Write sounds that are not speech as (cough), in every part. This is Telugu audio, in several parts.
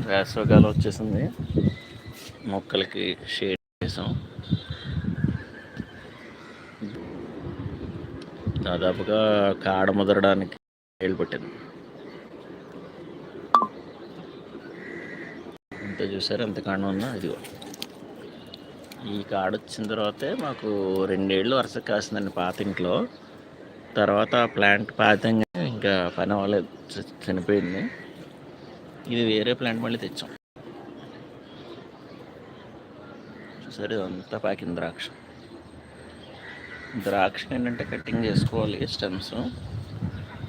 వేసవకాలం వచ్చేసింది. మొక్కలకి షేడ్ చేసాం. దాదాపుగా కాడ ముదరడానికి ఏళ్ళు పట్టింది అంత చూసారు? ఎంత కాండం ఉన్నా ఇదిగో. ఈ కాడ వచ్చిన తర్వాతే మాకు రెండేళ్ళు వరుస కాసిందండి పాత ఇంట్లో. తర్వాత ఆ ప్లాంట్ పాతంగా ఇంకా పని అవ్వలేదు. చనిపోయింది. ఇది వేరే ప్లాంట్ మళ్ళీ తెచ్చాం. చూసారు ఇదంతా పాకింది ద్రాక్ష. ద్రాక్ష ఏంటంటే కటింగ్ చేసుకోవాలి స్టెమ్స్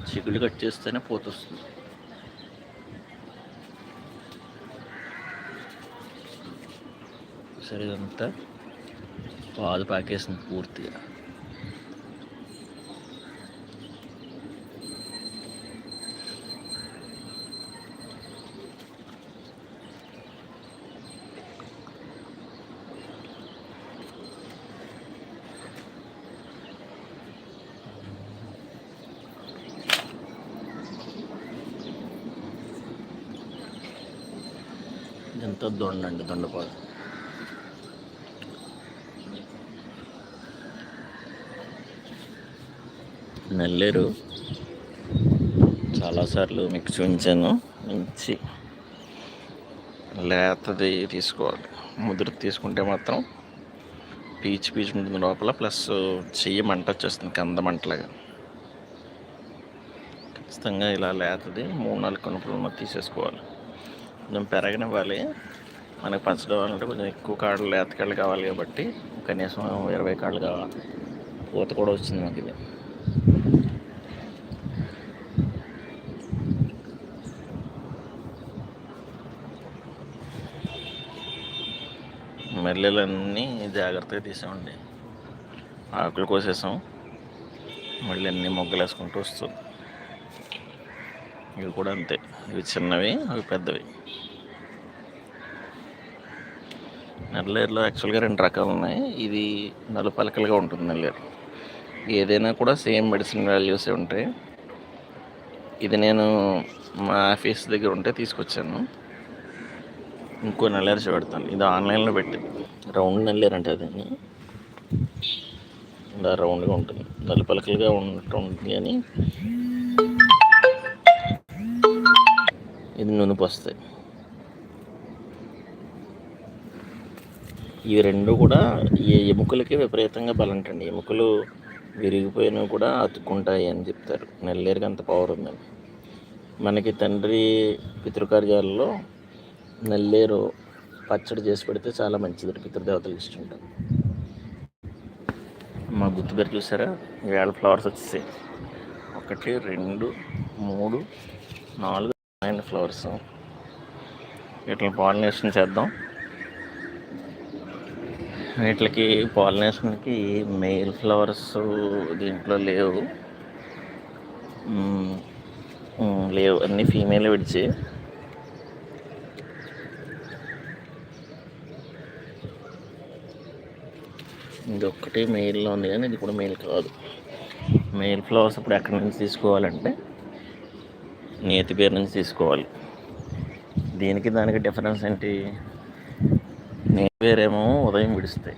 చిగుళ్ళు కట్ చేస్తేనే పోతొస్తుంది. సరే ఇదంతా పాదు పాకేసింది పూర్తిగా. ఇదంతా దొండ అండి దొండపాదు. నల్లేరు. చాలాసార్లు మీకు చూపించాను. మంచి లేతది తీసుకోవాలి. ముదురు తీసుకుంటే మాత్రం పీచు పీచు ఉంటుంది లోపల ప్లస్ చెయ్యి మంట వచ్చేస్తుంది కంద మంటలాగా. ఖచ్చితంగా ఇలా లేతది. మూడు నాలుగు కనుపులు తీసేసుకోవాలి. కొంచెం పెరగనివ్వాలి. మనకి పంచడం అంటే కొంచెం ఎక్కువ కాళ్ళు లేత కాళ్ళు కావాలి కాబట్టి కనీసం ఇరవై కాళ్ళు కావాలి పూత కూడా వచ్చింది మాకు ఇది. మల్లెలన్నీ జాగ్రత్తగా తీసామండి ఆకులు కోసేసాం. మళ్ళీ అన్ని మొగ్గలు వేసుకుంటూ వస్తుంది ఇవి కూడా అంతే. ఇవి చిన్నవి అవి పెద్దవి. నల్లేరులో యాక్చువల్గా రెండు రకాలు ఉన్నాయి. ఇది నలుపలకలుగా ఉంటుంది నల్లేరు. ఏదైనా కూడా సేమ్ మెడిసిన్ వాల్యూసే ఉంటాయి. ఇది నేను మా ఆఫీస్ దగ్గర ఉంటే తీసుకొచ్చాను. ఇంకో నల్లేరు చూపెడతాను. ఇది ఆన్లైన్లో పెట్టింది రౌండ్ నల్లేరు అంటే అది. ఇలా రౌండ్గా ఉంటుంది. నలుపలకలుగా ఉంటుంది కానీ ఇది నునుపు వస్తాయి. ఈ రెండు కూడా ఈ ఎముకలకి విపరీతంగా బలంటండి. ఎముకలు విరిగిపోయినా కూడా అతుక్కుంటాయి అని చెప్తారు. నెల్లేరుకి అంత పవర్ ఉందని మనకి తండ్రి పితృకార్యాలలో నల్లేరు పచ్చడి చేసి పెడితే చాలా మంచిది. పితృదేవతలకు ఇష్టం మా గుర్తుగారు చూసారా? వేళ ఫ్లవర్స్ వచ్చేసాయి. ఒకటి రెండు మూడు నాలుగు ఫ్లవర్స్ వీటిని పాలినేషన్ చేద్దాం. వీటికి పాలినేషన్కి మెయిల్ ఫ్లవర్స్ దీంట్లో లేవు. లేవు. అన్నీ ఫీమేల్ విడిచి. ఇది ఒక్కటే మెయిల్లో ఉంది కానీ ఇది కూడా మెయిల్ కాదు. మెయిల్ ఫ్లవర్స్ ఇప్పుడు ఎక్కడి నుంచి తీసుకోవాలంటే నేతి పేరు నుంచి తీసుకోవాలి. దీనికి దానికి డిఫరెన్స్ ఏంటి? వేరేమో ఉదయం విడుస్తాయి.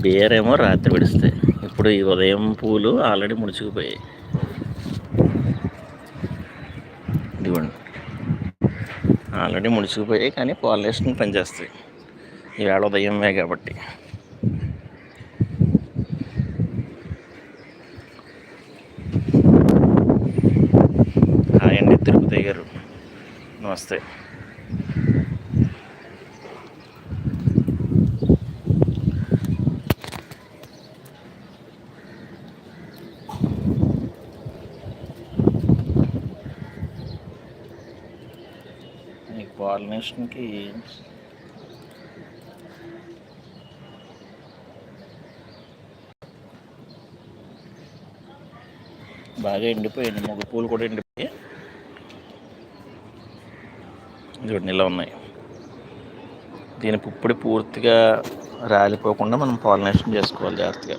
బేరేమో రాత్రి విడుస్తాయి. ఇప్పుడు ఈ ఉదయం పూలు ఆల్రెడీ ముడుచుకుపోయాయి. ఇదిగోండి. ఆల్రెడీ ముడుచుకుపోయాయి కానీ పాలినేషన్ పనిచేస్తాయి. ఈవేళ ఉదయమే కాబట్టి. హాయ్ అండి తిరుపతి గారు. నమస్తే. మీకు పాలినేషన్కి బాగా ఎండిపోయింది మొగ పూలు కూడా ఎండిపోయి చూడండి ఇలా ఉన్నాయి. దీని పుప్పొడి పూర్తిగా రాలిపోకుండా మనం పాలినేషన్ చేసుకోవాలి జాగ్రత్తగా.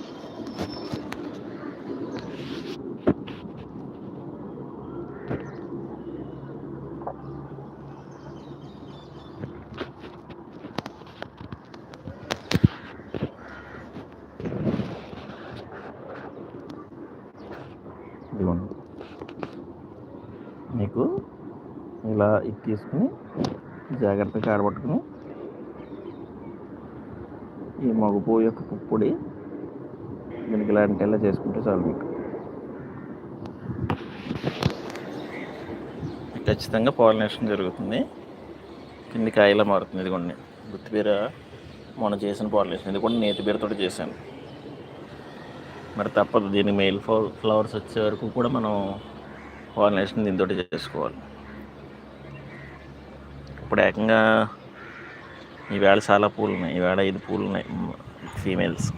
ఇదిగోండి. మీకు ఇలా ఇది తీసుకుని జాగ్రత్తగా ఆరబట్టుకుని ఈ మగుపు యొక్క పుప్పుడి దీనికి ఇలాంటి ఇలా చేసుకుంటే చాలు మీకు. ఖచ్చితంగా పాలినేషన్ జరుగుతుంది. కింది కాయలా మారుతుంది. ఇదిగోండి. గుత్తిబీర మొన్న చేసిన పాలినేషన్. ఇది కూడా నేతిబీరతో చేశాను. మరి తప్పదు. దీనికి మెయిల్ ఫ్లవర్స్ వచ్చే వరకు కూడా మనం పాలినేషన్ దీంతో చేసుకోవాలి. ఇప్పుడు ఏకంగా ఈవేళ చాలా పూలు ఉన్నాయి ఈవేళ ఐదు పూలు ఉన్నాయి ఫీమేల్స్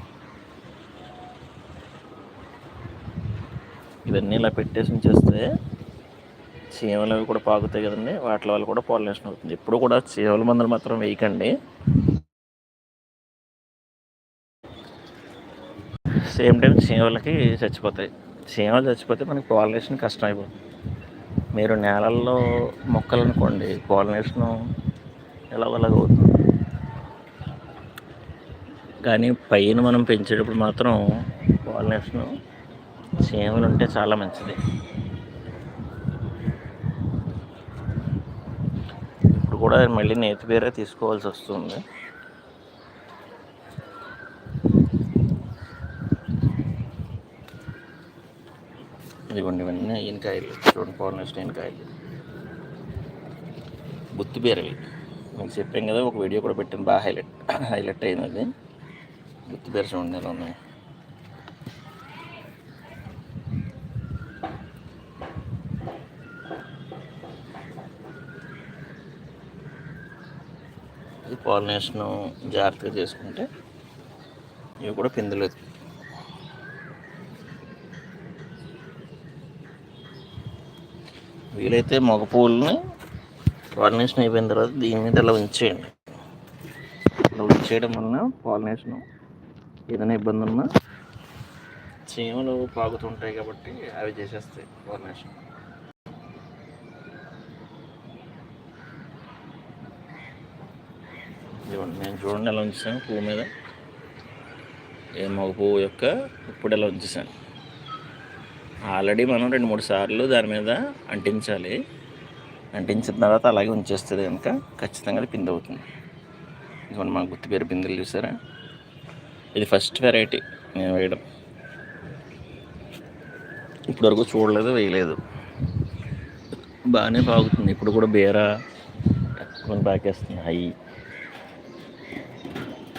ఇవన్నీ ఇలా పెట్టేసి ఉంచేస్తే చీమలు అవి కూడా పాకుతాయి కదండి. వాటి వల్ల కూడా పాలినేషన్ అవుతుంది. ఎప్పుడు కూడా చీమల మందులు మాత్రం వేయకండి. సేమ్ టైం చీమలకి చచ్చిపోతాయి. చీమలు చచ్చిపోతే మనకి పాలినేషన్ కష్టం అయిపోతుంది మీరు నేలల్లో మొక్కలు అనుకోండి పాలినేషన్ ఎలాగోలాగ అవుతుంది కానీ పైన మనం పెంచేటప్పుడు మాత్రం పాలినేషన్ చీమలు ఉంటే చాలా మంచిది. ఇప్పుడు కూడా మళ్ళీ నేతి బీరే తీసుకోవాల్సి వస్తుంది. ఇదిగోండి ఇవన్నీ ఈనకాయలు చూడండి పౌర్ణమిస్ట్ ఈనకాయలు గుత్తి మీకు చెప్పాం కదా ఒక వీడియో కూడా పెట్టాను బాగా హైలైట్ హైలైట్ అయింది అది. గుత్తి చూడండి ఎలా ఉన్నాయి. పాలినేషన్ జాగ్రత్తగా చేసుకుంటే ఇవి కూడా పిందులు వీలైతే మగ పువ్వులని పాలినేషన్ అయిపోయిన తర్వాత దీని మీద ఇలా ఉంచేయండి. ఇలా ఉంచేయడం వలన పాలినేషన్ ఏదైనా ఇబ్బంది ఉన్నా చీమలు పాకుతుంటాయి కాబట్టి అవి చేసేస్తాయి పాలినేషన్ చూడండి నేను చూడండి ఎలా ఉంచాను పువ్వు మీద. ఏ మగ పువ్వు యొక్క ఇప్పుడు ఎలా ఉంచేసాను. ఆల్రెడీ మనం రెండు మూడు సార్లు దాని మీద అంటించాలి. అంటించిన తర్వాత అలాగే ఉంచేస్తుంది కనుక ఖచ్చితంగా అది పిండి అవుతుంది. ఇదిగోండి మా గుర్తు పేరు పిందెలు చూసారా? ఇది ఫస్ట్ వెరైటీ నేను వేయడం. ఇప్పటివరకు చూడలేదు వేయలేదు. బాగానే బాగుతుంది ఇప్పుడు కూడా బీర కొన్ని పాకేస్తుంది. అయ్యి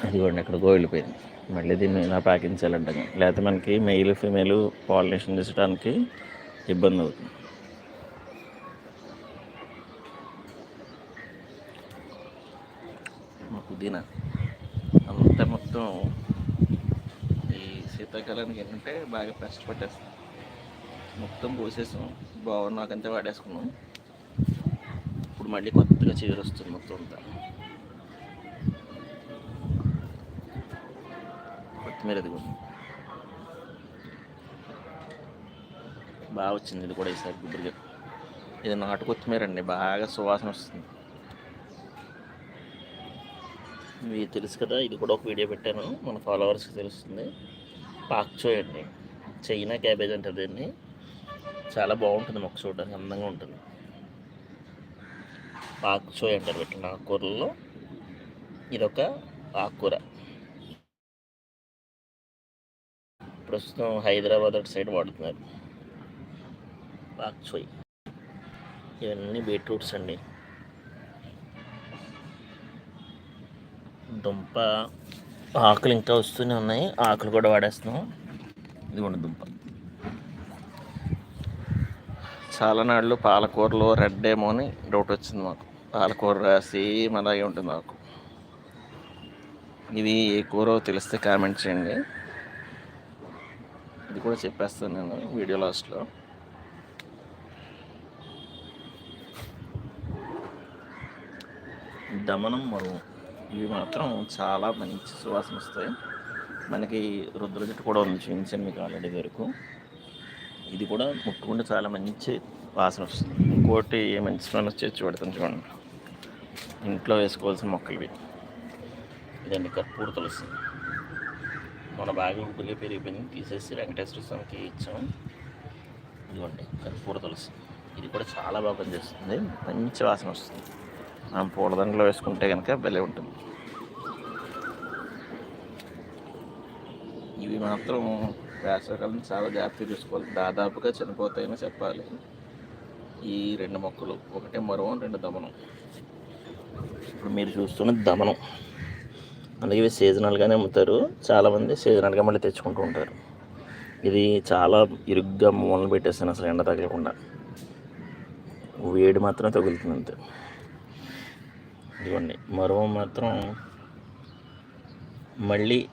అదిగోండి అక్కడ వెళ్ళిపోయింది మళ్ళీ దీన్ని ఇలా పాకించాలంట లేకపోతే మనకి మెయిల్ ఫీమేల్ పాలినేషన్ చేసడానికి ఇబ్బంది అవుతుంది. పుదీనా. అంతా మొత్తం ఈ శీతాకాలానికి ఏంటంటే బాగా పెస్ట్ పట్టేస్తాం మొత్తం పోసేసాం. బాగున్నాకంతా వాడేసుకున్నాం. ఇప్పుడు మళ్ళీ కొత్తగా చీర వస్తుంది మొత్తం అంతా. కొత్తిమీర అది బాగా వచ్చింది ఇది కూడా ఈసారి గుబ్బరిగా ఇది నాటు కొత్తిమీర అండి బాగా సువాసన వస్తుంది. మీకు తెలుసు కదా ఇది కూడా ఒక వీడియో పెట్టాను మన ఫాలోవర్స్కి తెలుస్తుంది. పాక్చోయ్ అండి చైనా క్యాబేజ్ అంటారు దీన్ని. చాలా బాగుంటుంది మొక్క చూడడానికి అందంగా ఉంటుంది. పాక్చోయ్ అంటారు పెట్టిన ఆకుకూరల్లో. ఇదొక ఆకుకూర. ప్రస్తుతం హైదరాబాద్ అటు సైడ్ వాడుతున్నారు. బాక్చోయ్ ఇవన్నీ బీట్రూట్స్ అండి. దుంప ఆకులు ఇంకా వస్తూనే ఉన్నాయి. ఆకులు కూడా వాడేస్తున్నాం. ఇదిగోండి దుంప. చాలా నాళ్ళు పాలకూరలో రెడ్ ఏమో అని డౌట్ వచ్చింది మాకు. పాలకూర రాసి అలాగే ఉంటుంది మాకు. ఇది ఏ కూర తెలిస్తే కామెంట్ చేయండి. ఇది కూడా చెప్పేస్తాను నేను వీడియో లాస్ట్లో. దమనం మరువు. ఇవి మాత్రం చాలా మంచి సువాసన వస్తాయి. మనకి రుద్ర జట్టు కూడా ఉంది చూపించాను మీకు ఆల్రెడీ వరకు. ఇది కూడా ముట్టుకుంటే చాలా మంచి వాసన వస్తుంది. ఇంకోటి మంచి స్మెల్ వచ్చి చూడతాను చూడండి. ఇంట్లో వేసుకోవాల్సిన మొక్కలు ఇవి. ఇదండి కర్పూర తులసి. మన బాగా ఉబ్బుగా పెరిగిపోయింది తీసేసి వెంకటేశ్వర స్వామికి ఇచ్చాము. ఇదిగోండి కర్పూర తులసి. ఇది కూడా చాలా బాగా పనిచేస్తుంది. మంచి వాసన వస్తుంది. మనం పూలదండలో వేసుకుంటే కనుక భలే ఉంటుంది. ఇవి మాత్రం వేసవకాలం చాలా జాగ్రత్తగా చూసుకోవాలి. దాదాపుగా చనిపోతాయని చెప్పాలి. ఈ రెండు మొక్కలు ఒకటే మరో రెండు దమనం. ఇప్పుడు మీరు చూస్తున్న దమనం. అలాగే ఇవి సీజనల్గానే అమ్ముతారు. చాలామంది సీజనల్గా మళ్ళీ తెచ్చుకుంటూ ఉంటారు. ఇది చాలా ఇరుగ్గా మూలన పెట్టేస్తాను అసలు ఎండ తగలకుండా. వేడి మాత్రం తగులుతుంది అంతే. ఇదిగోండి మరో మాత్రం మళ్ళీ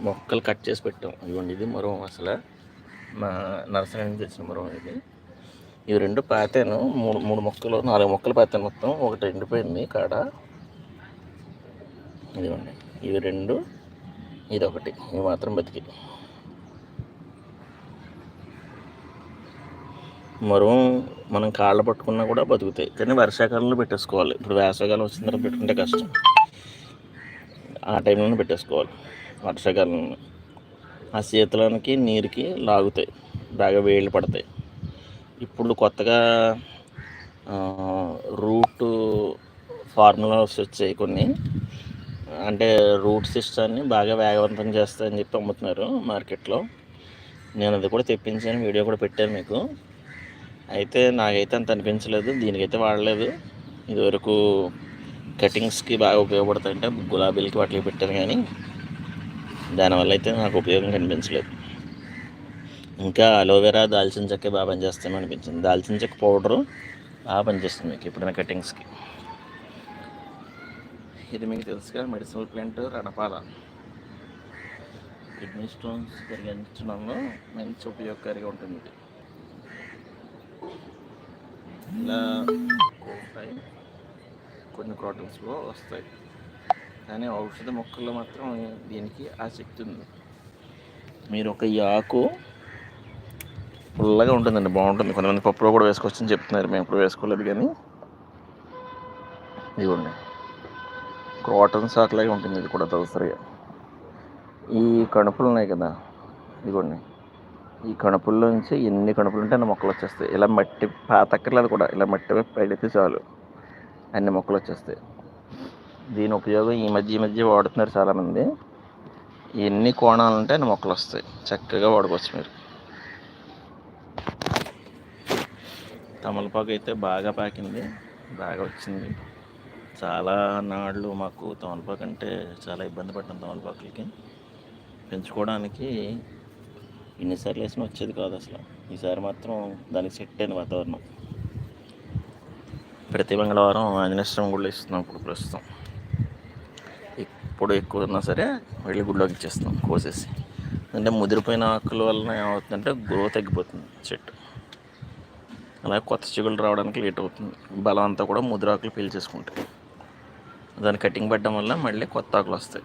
మొక్కలు కట్ చేసి పెట్టాం. ఇదిగోండి ఇది మరో అసలు మా నర్సరీ నుంచి తెచ్చిన మరో ఇది. ఇవి రెండు పాతాను మూడు మూడు మొక్కలు నాలుగు మొక్కలు పాతాను మొత్తం ఒకటి ఎండిపోయింది కాడ. ఇదిగోండి. ఇవి రెండు ఇది ఒకటి ఇవి మాత్రం బతికి. మరో మనం కాళ్ళు పట్టుకున్నా కూడా బతుకుతాయి. కానీ వర్షాకాలంలో పెట్టేసుకోవాలి. ఇప్పుడు వేసవికాలం వచ్చిన తర్వాత పెట్టుకుంటే కష్టం. ఆ టైంలోనే పెట్టేసుకోవాలి. వర్షాకాలంలో. ఆ శీతలానికి నీరుకి లాగుతాయి. బాగా వేళ్ళు పడతాయి. ఇప్పుడు కొత్తగా రూట్ ఫార్ములాస్ వచ్చాయి కొన్ని. అంటే రూట్ సిస్టాన్ని బాగా వేగవంతం చేస్తాయని చెప్పి అమ్ముతున్నారు మార్కెట్లో. నేను అది కూడా తెప్పించాను వీడియో కూడా పెట్టాను మీకు. అయితే నాకైతే అంత అనిపించలేదు దీనికైతే వాడలేదు. ఇదివరకు కటింగ్స్కి బాగా ఉపయోగపడతాయి అంటే గులాబీలకి వాటికి పెట్టాను కానీ దానివల్ల అయితే నాకు ఉపయోగం కనిపించలేదు. ఇంకా అలోవెరా దాల్చిన చెక్క బాగా పనిచేస్తామని అనిపించింది. దాల్చిన చెక్క పౌడరు బాగా పనిచేస్తుంది మీకు ఎప్పుడైనా కటింగ్స్కి. ఇది మీకు తెలుసుగా మెడిసినల్ ప్లాంట్ రణపాల. కిడ్నీ స్టోన్స్ పెరిగించడంలో మంచి ఉపయోగకారిగా ఉంటుంది ఇలా ఉంటాయి కొన్ని ప్రోటీన్స్లో వస్తాయి. కానీ ఔషధ మొక్కల్లో మాత్రం దీనికి ఆసక్తి ఉంది. మీరు ఒక ఈ ఆకు పుల్లగా ఉంటుందండి బాగుంటుంది. కొంతమంది పప్పులో కూడా వేసుకోవచ్చని చెప్తున్నారు. మేము ఇప్పుడు వేసుకోలేదు కానీ. ఇదిగోండి. క్రోటన్ సాకులాగే ఉంటుంది ఇది కూడా తలసరిగా ఈ కణుపులు ఉన్నాయి కదా ఇదిగోండి. ఈ కణుపుల్లో నుంచి ఎన్ని కణుపులు ఉంటే అన్ని మొక్కలు వచ్చేస్తాయి. ఇలా మట్టి పాతక్కర్లేదు కూడా ఇలా మట్టి పడితే చాలు. అన్ని మొక్కలు వచ్చేస్తాయి. దీని ఉపయోగం ఈ మధ్య ఈ మధ్య వాడుతున్నారు చాలామంది. ఎన్ని కోణాలు ఉంటే అన్ని మొక్కలు వస్తాయి. చక్కగా వాడుకోవచ్చు మీరు. తమలపాకు అయితే బాగా పాకింది. బాగా వచ్చింది. చాలా నాళ్ళు మాకు తమలపాకు అంటే చాలా ఇబ్బంది పడ్డాం తమలపాకులకి. పెంచుకోవడానికి ఎన్నిసార్లు వేసినా వచ్చేది కాదు అసలు. ఈసారి మాత్రం దానికి సెట్ అయింది వాతావరణం. ప్రతి మంగళవారం ఆంజనేయ గుడిలో ఇస్తున్నాం ఇప్పుడు ప్రస్తుతం. ఎప్పుడు ఎక్కువ ఉన్నా సరే వెళ్ళి గుడిలోకి ఇచ్చేస్తాం కోసేసి. అంటే ముదిరిపోయిన ఆకుల వలన ఏమవుతుందంటే గ్రో తగ్గిపోతుంది చెట్టు. అలాగే కొత్త చిగులు రావడానికి లేట్ అవుతుంది. బలం అంతా కూడా ముదిరాకులు పీల్చేసుకుంటాయి. దాన్ని కటింగ్ పెట్టడం వల్ల మళ్ళీ కొత్త ఆకులు వస్తాయి.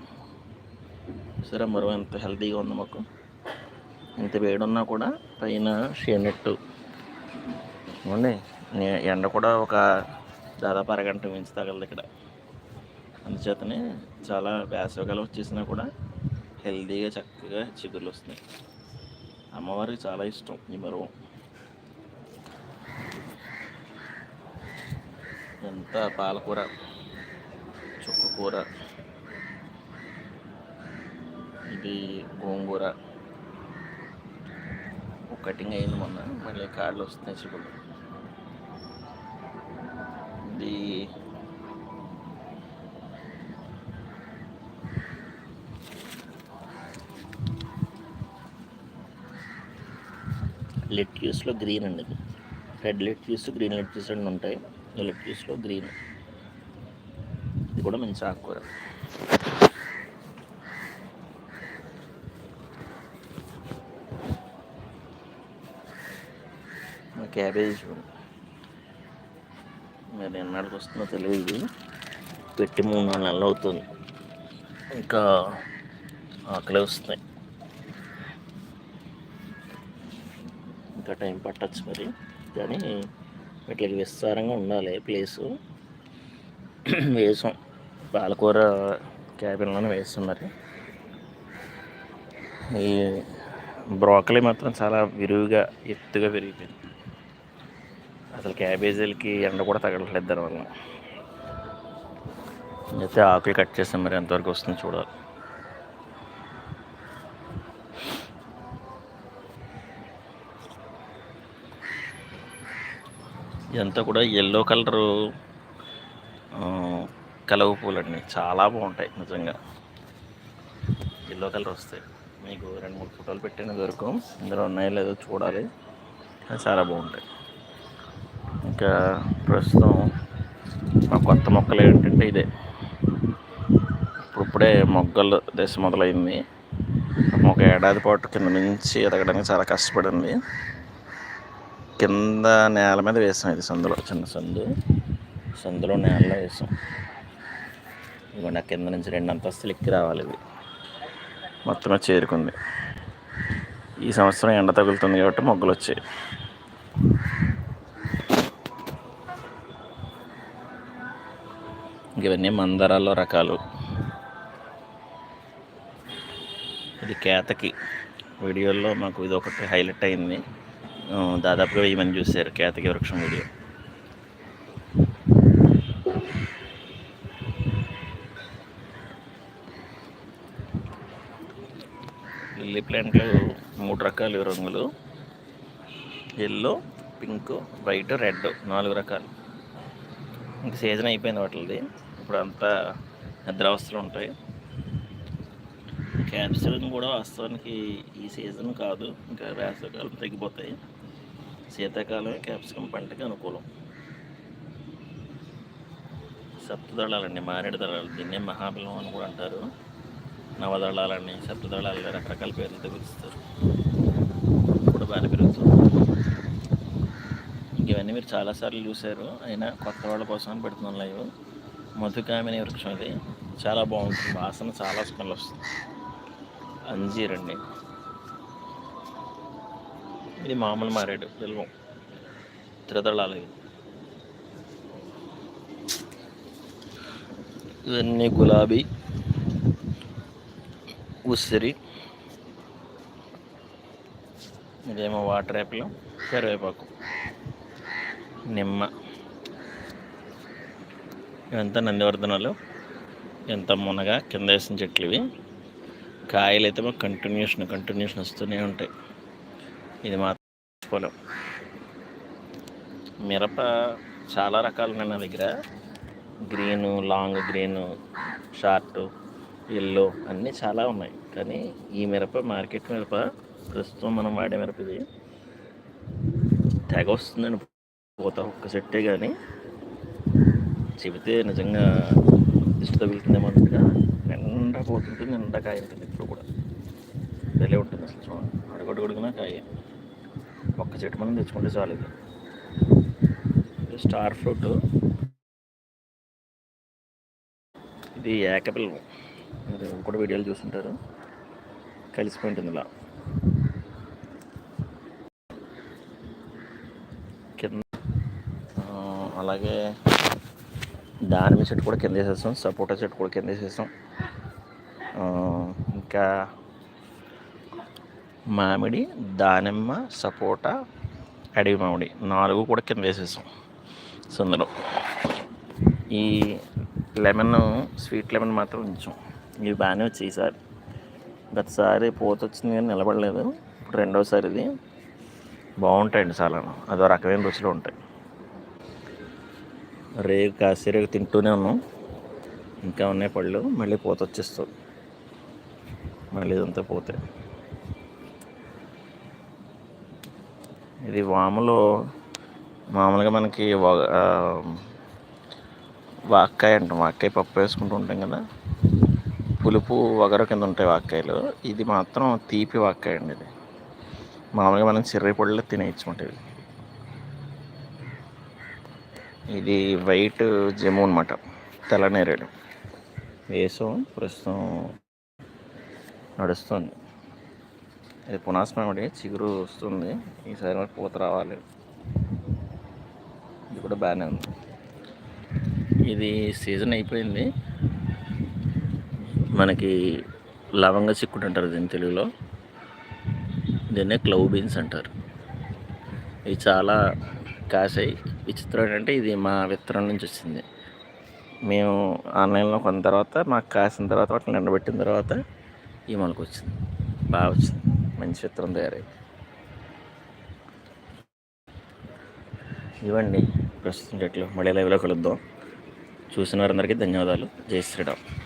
సరే మరో ఎంత హెల్తీగా ఉంది మాకు? ఇంత వేడున్నా కూడా పైన షేనెట్టు అవునండి ఎండ కూడా ఒక దాదాపు అరగంట మించి తగలదు ఇక్కడ. అందుచేతనే చాలా వేసవికాలం వచ్చేసినా కూడా హెల్తీగా చక్కగా చిగుర్లు వస్తున్నాయి. అమ్మవారికి చాలా ఇష్టం ఈ మరువం ఎంత పాలకూర. కూర. ఇది గోంగూర. కటింగ్ అయింది మొన్న మళ్ళీ కాళ్ళు వస్తున్నాయి చిక్కులు ఇది లెట్యూస్లో గ్రీన్ అండి రెడ్ లెట్యూస్ గ్రీన్ లెట్యూస్ రెండు ఉంటాయి. లెట్యూస్లో గ్రీన్. ఇది కూడా మంచి ఆకుకూర క్యాబేజ్ మరి ఎన్నాళ్ళకి వస్తుందో తెలియదు. పెట్టి మూడు నాలుగు నెలలు అవుతుంది. ఇంకా ఆకలి వస్తున్నాయి. ఇంకా టైం పట్టచ్చు మరి. కానీ వీటికి విస్తారంగా ఉండాలి ప్లేసు. (clears throat) వేసాం. పాలకూర క్యాబిన్లోనే వేస్తాం మరి ఈ బ్రోకలీ మాత్రం చాలా విరివిగా ఎత్తుగా పెరిగిపోయింది. అసలు క్యాబేజీలకి ఎండ కూడా తగలట్లేదు దానివల్ల. అయితే ఆకులు కట్ చేస్తాం మరి ఎంతవరకు వస్తుందో చూడాలి. ఇదంతా కూడా ఎల్లో కలరు కలవ పూలండి. చాలా బాగుంటాయి నిజంగా. ఎల్లో కలర్ వస్తాయి. మీకు రెండు మూడు ఫోటోలు పెట్టిన దొరకు. ఇందులో ఉన్నాయో లేదో చూడాలి. చాలా బాగుంటాయి. ఇంకా ప్రస్తుతం మా కొత్త మొక్కలు ఏంటంటే ఇదే. ఇప్పుడే మొగ్గలు దశ మొదలైంది. ఒక ఏడాది పాటు కింద నుంచి ఎదగడానికి చాలా కష్టపడింది. కింద నేల మీద వేసాం ఇది సందులో చిన్న సందు. సందులో నేలలో వేసాం. ఇవ్వండి ఆ కింద నుంచి రెండు అంతస్తులు ఎక్కి రావాలి ఇది. మొత్తం చేరుకుంది. ఈ సంవత్సరం ఎండ తగులుతుంది కాబట్టి మొగ్గలు వచ్చాయి. ఇవన్నీ మందరాల్లో రకాలు. ఇది కేతకి. వీడియోల్లో మాకు ఇది ఒకటి హైలైట్ అయింది. దాదాపుగా వెయ్యి మంది చూశారు కేతకి వృక్షం వీడియో. ప్లాంట్లు మూడు రకాలు రంగులు. ఎల్లో పింక్ వైట్ రెడ్ నాలుగు రకాలు. ఇంకా సీజన్ అయిపోయింది వాటిది ఇప్పుడు అంతా నిద్రావస్థలు ఉంటాయి. క్యాప్సికం కూడా వాస్తవానికి ఈ సీజన్ కాదు. ఇంకా వేసవికాలం తగ్గిపోతాయి. శీతాకాలమే క్యాప్సికం పంటకి అనుకూలం. సప్తదళాలండి మారేడు దళాలు దీన్నే మహాబలం అని కూడా అంటారు. నవదళాలని సప్తదళాలు రకరకాల పేర్లతో పిలుస్తారు ఇప్పుడు బాగా పెరుగుతుంది ఇవన్నీ మీరు చాలాసార్లు చూశారు. అయినా కొత్త వాళ్ళ కోసం అని పెడుతున్నాం లైవ్. మధుకామిని వృక్షం ఇది. చాలా బాగుంటుంది. వాసన చాలా స్మెల్ వస్తుంది. అంజీరండి. ఇది మామూలు మారేడు. బిల్వం త్రిదళాలు ఇవన్నీ గులాబీ. ఉసిరి. ఇదేమో వాటర్ యాపిల్ కరివేపాకు నిమ్మ. ఇవంతా నందివర్ధనాలు. ఎంత మునగా కింద వేసిన చెట్లు ఇవి. కాయలు అయితే మాకు కంటిన్యూషన్ కంటిన్యూషన్ వస్తూనే ఉంటాయి. ఇది మాత్రం పొలం. మిరప చాలా రకాలు ఉన్నాయి నా దగ్గర. Green long green short. Yellow అన్నీ చాలా ఉన్నాయి. కానీ ఈ మిరప మార్కెట్ మిరప ప్రస్తుతం మనం వాడే మిరప ఇది. తెగ వస్తుందని పోతా ఒక్క సెట్టే కానీ చెబితే నిజంగా దిష్టి తగులుతుందేమో అంతగా నిండా పోతుంటుంది నిండా కాయ ఉంటుంది ఇప్పుడు కూడా. వెళ్ళే ఉంటుంది అసలు చూడండి. అడుగడుగుడుగునా కాయ. ఒక్క చెట్టు మనం తెచ్చుకుంటే చాలు ఇది స్టార్ ఫ్రూట్. ఇది ఏకపిల్ మీరు కూడా వీడియోలు చూస్తుంటారు. కలిసిపోయింటుంది ఇలా. కింద అలాగే దానిమ్మ చెట్టు కూడా కింద వేసేస్తాం. సపోటా చెట్టు కూడా కింద వేసేస్తాం. ఇంకా మామిడి దానిమ్మ సపోటా అడవి మామిడి నాలుగు కూడా కింద వేసేసాం సుందరం ఈ లెమన్ స్వీట్ లెమన్ మాత్రం ఉంచాం. ఇవి బాగానే వచ్చాయి ఈసారి గతసారి పోత వచ్చింది కానీ నిలబడలేదు. ఇప్పుడు రెండోసారి ఇది. బాగుంటాయండి చాలా అదో రకమైన రుచులు ఉంటాయి. రేగు కాసి రేగు తింటూనే ఉన్నాం. ఇంకా ఉన్నాయి పళ్ళు. మళ్ళీ పోత వచ్చేస్తుంది మళ్ళీ ఇదంతా పోతే. ఇది వాములో. మామూలుగా మనకి వాక్కాయ అంటాం. వాక్కాయ పప్పు వేసుకుంటూ ఉంటాం కదా. పులుపు వగర కింద ఉంటాయి వాక్కాయలు. ఇది మాత్రం తీపి వాక్కాయ అండి ఇది. మామూలుగా మనం చిర్రి పొడిలో తినేయచ్చు ఇది వైట్ జమ్ము అనమాట తెల్లనేరేడు వేసం ప్రస్తుతం నడుస్తుంది. ఇది పునాస్మామిడి చిగురు వస్తుంది. ఈసారి మరి పూత రావాలి. ఇది కూడా బాగానే ఉంది. ఇది సీజన్ అయిపోయింది. మనకి లవంగ చిక్కుడు అంటారు దీని తెలుగులో. దీన్నే క్లవ్ బీన్స్ అంటారు. ఇవి చాలా కాసాయి విచిత్రం ఏంటంటే ఇది మా విత్తనం నుంచి వచ్చింది. మేము ఆన్లైన్లో కొన్న తర్వాత మాకు కాసిన తర్వాత వాటిని ఎండబెట్టిన తర్వాత ఈ మొలక వచ్చింది. బాగా వచ్చింది. మంచి విత్తనం తయారైంది. ఇవ్వండి. ప్రస్తుతం చెట్లు. మళ్ళీ లైవ్లో కలుద్దాం. చూసిన వారందరికీ ధన్యవాదాలు. జై శ్రీరామ్.